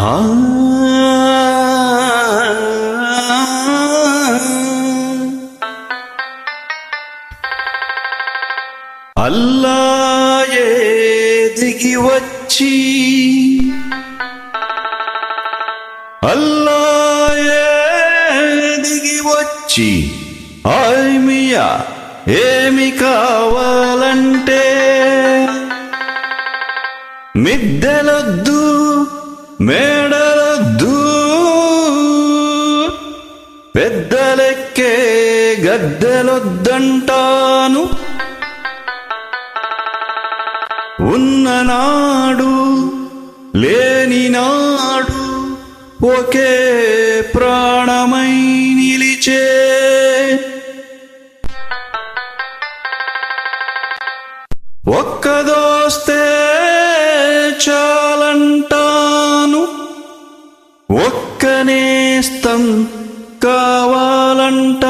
అల్లాయే దిగి వచ్చి. అల్లాయే దిగి వచ్చి. ఆయమియా ఏమి కావాలంటే. మిద్దెలొద్దు మేడలద్దు పెద్దలెక్కే గద్దెలొద్దంటాను. ఉన్ననాడు లేని నాడు ఒకే ప్రాణమై నిలిచే. ఒక్కదోస్తే ఒక్కనేస్తం కావాలంటాను.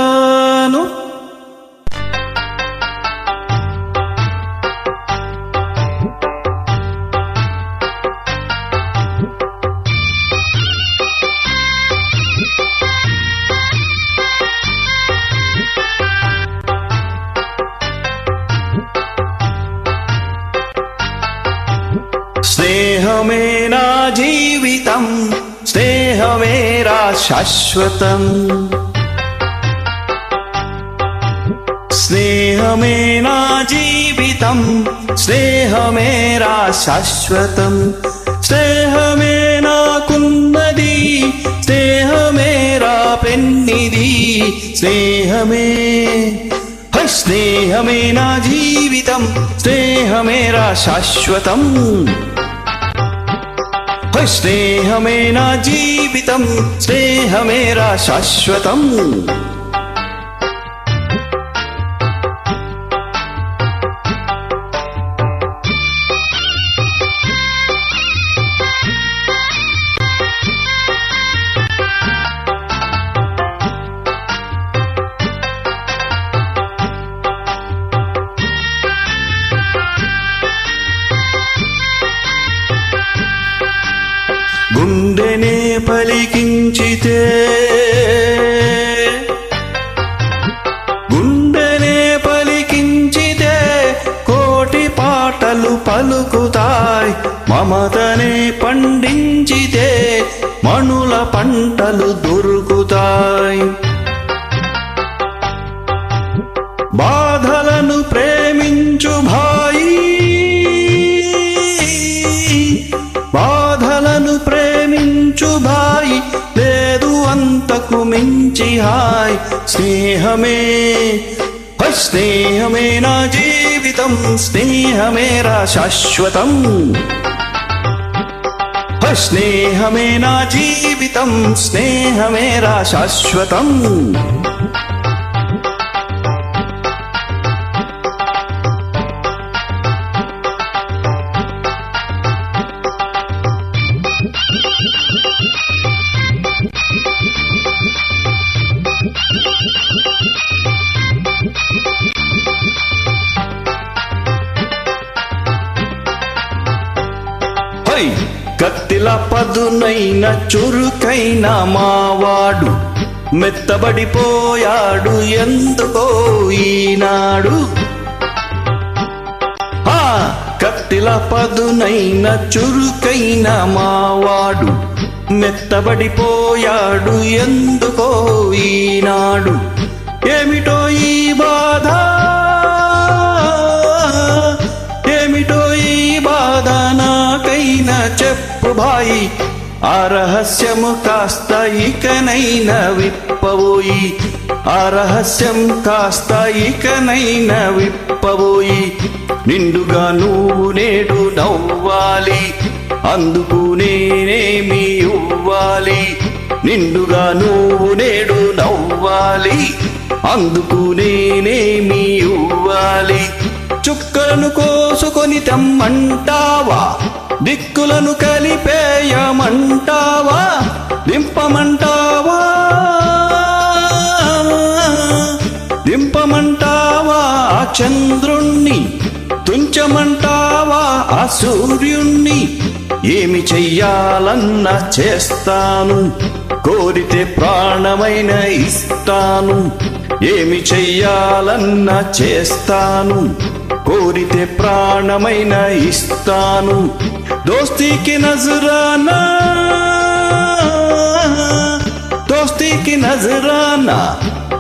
స్నేహమే నా జీవితం. శాశ్వతం. స్నేహమే నా జీవితం స్నేహమేరా శాశ్వతం. స్నేహమే నాకున్నది స్నేహమేరా పెన్నిది. స్నేహమే స్నేహమే నా జీవితం స్నేహమేరా శాశ్వతం. హై స్నేహమే నా జీవితం స్నేహమేరా శాశ్వతం. గుండెనే పలికించితే గుండెనే పలికించితే కోటి పాటలు పలుకుతాయి. మమతనే పండించితే మణుల పంటలు దొరుకుతాయి. బాధలను ప్ర అంతకు మించి హాయ్. స్నేహమే స్నేహమే నా జీవితం. స్నేహమేరా శాశ్వతం. స్నేహమే నా జీవితం. స్నేహమేరా శాశ్వతం. ఓయ్ కత్తిల పదునైన చురుకైన మావాడు మెత్తబడిపోయాడు ఎందుకో ఈనాడు. ఆ కత్తిల పదునైన చురుకైన మావాడు మెత్తబడిపోయాడు ఎందుకో ఈనాడు. ఏమిటో భాయి ఆ రహస్యము కాస్త ఇకనైనా విప్పబోయి ఆ రహస్యం కాస్త ఇకనైనా విప్పబోయి నిండుగా నువ్వు నేడు నవ్వాలి అందుకు నేనేమి ఇవ్వాలి నిండుగా నువ్వు నేడు నవ్వాలి అందుకు నేనేమి ఇవ్వాలి. చుక్కలను కోసుకొని తెమ్మంటావా? దిక్కులను కలిపేయమంటావా? దింపమంటావా? దింపమంటావా? ఆ చంద్రుణ్ణి తుంచమంటావా? ఆ సూర్యుణ్ణి ఏమి చెయ్యాలన్నా చేస్తాను? కోరితే ప్రాణమైన ఇస్తాను. ఏమి చెయ్యాలన్నా చేస్తాను? కోరితే ప్రాణమైన ఇస్తాను. దోస్తీకి నజరానా. దోస్తీకి నజరానా.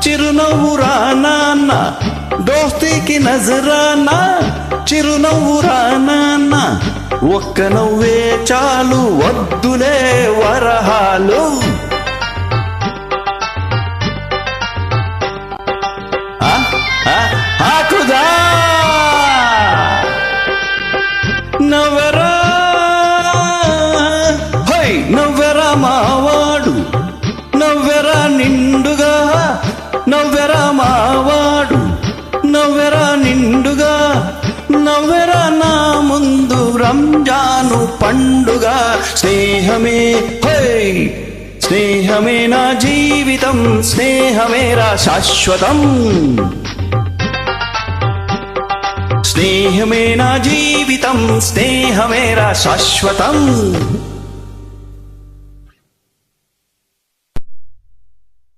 చిరునవ్వు రానా దోస్తీకి నజరానా. చిరునవ్వు రానా ఒక్క నవ్వే చాలు వద్దులే వరహాలు. నవ్వెరా మావాడు నవ్వెరా నిండుగా నవ్వెరా నా ముందు రంజాను పండుగ. స్నేహమే హై స్నేహమే నా జీవితం స్నేహమేరా శాశ్వతం. స్నేహమే నా జీవితం స్నేహమేరా శాశ్వతం.